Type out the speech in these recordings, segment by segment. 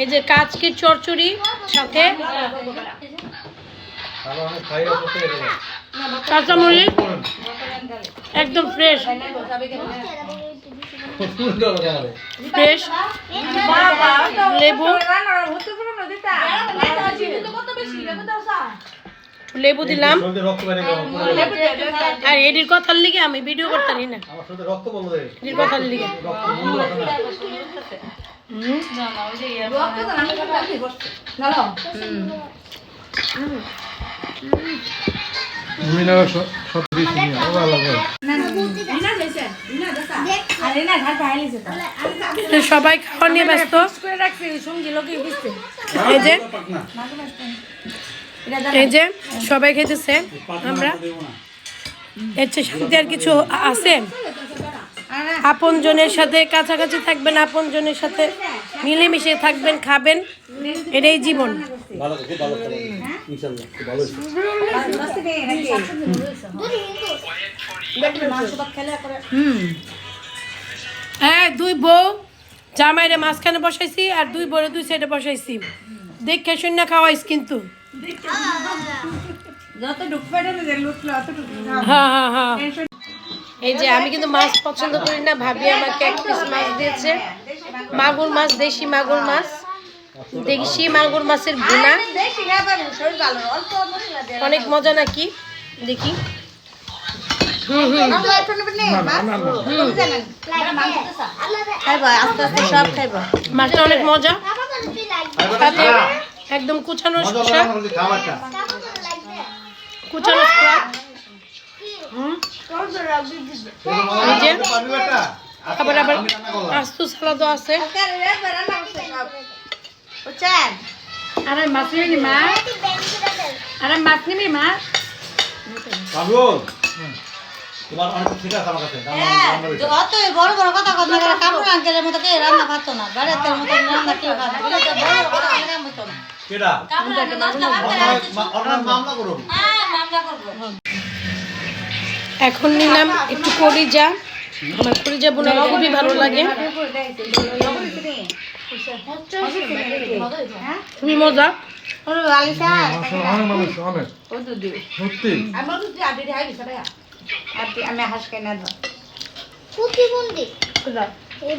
এই যে কাচকির চরচড়ি সাথে কাঁচামরিচ। একদম ফ্রেশ ফ্রেশ লেবু। লেবু দিলাম। আর এডির কথার লিগে আমি ভিডিও করতে না। এডির কথার লিগে। সবাই খাওয়া নিয়ে ব্যস্ত। এই যে। এই যে, সবাই খেতেছে। আমরা। এর চেয়ে শান্তি আর কিছু আছে? আপন জনের সাথে কাছাকাছি থাকবেন আপন জনের সাথে মিলেমিশে থাকবেন খাবেন। এটাই জীবন। হ্যাঁ দুই বউ জামাইরে মাঝখানে বসাইছি আর দুই বউরে দুই সাইডে বসাইছি। দেখে শূন্য খাওয়াইস কিন্তু। হ্যাঁ হ্যাঁ হ্যাঁ। এই যে আমি কিন্তু মাছ পছন্দ করি না, ভাবি আমাকে এক পিস মাছ দিয়েছে। মাগুর মাছ, দেশি মাগুর মাছ। দেশি মাগুর মাছের ভুনা। অনেক মজা নাকি? দেখি। মাছটা অনেক মজা। সাথে একদম কুচানো কুচানো এই যে আবার আবার। আস্ত সালাদও আছে আরে মাছ নিবি মা আরে মাছ নিবি মা তোমার অনেক ঠিক আছে আমার কাছে রান্না- রান্না বেশি। অত বড় বড় কথা কথা কামড় আঙ্কেলের মতো কে রান্না পারতো না বাড়িতে মতো রান্না কেউ খাবে না বলে তো বড় বড় কথা কাম হতো না কেডা? কামড় আঙ্কেল দশটা ভাত করে আমার- আসছে, মা- আমার মামলা করুন হ্যাঁ মামলা করব এখন নিলাম একটু কলিজা আমার কলিজা বোনা খুবই ভালো লাগে। খুবই মজা।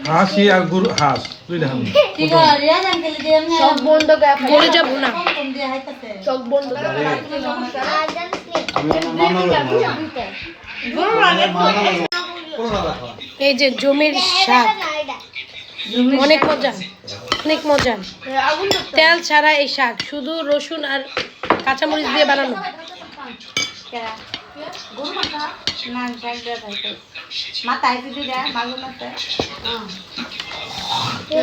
হাসি আর গুরু হাঁস। এই যে জমির শাক অনেক মজা। অনেক মজা। তেল ছাড়া এই শাক শুধু রসুন আর কাঁচামরিচ দিয়ে বানানো। মাথায় দিদি দেয় মাগুর মাথায়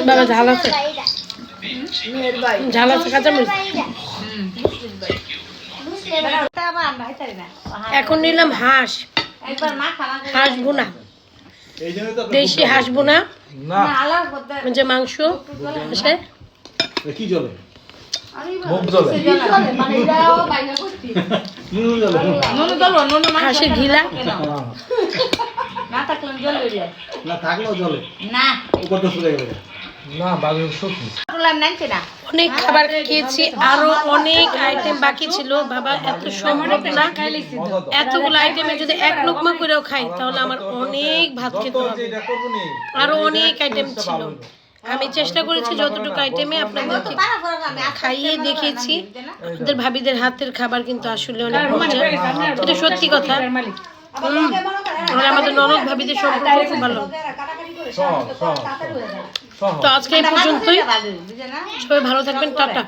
বাবা ঝাল আছে। ঝাল আছে কাঁচামরিচ এখন নিলাম হাঁস। একবার হাঁস বোনা দেশি হাঁস বোনা যে মাংস আছে। এ কি জলে? হাঁসের ঘিলা। না থাকলে জল না থাকলেও জলে। না। গেলে না অনেক খাবার খেয়েছি আরও অনেক আইটেম বাকি ছিল। বাবা এত সম্ভব না? এতগুলো আইটেমে যদি এক লোকমা করেও খাই তাহলে আমার অনেক ভাত খেতে হবে। আরও অনেক আইটেম ছিল। আমি চেষ্টা করেছি যতটুকু আইটেমে আপনাদেরকে খাইয়ে দেখিয়েছি। ওদের ভাবিদের হাতের খাবার কিন্তু আসলে অনেক মজা এটা সত্যি কথা। হুম। আর আমাদের ননদ ভাবিদের সম্পর্ক খুব ভালো। তো আজকে এই পর্যন্তই। ভালো বুঝে না? সবাই ভালো থাকবেন টাটা।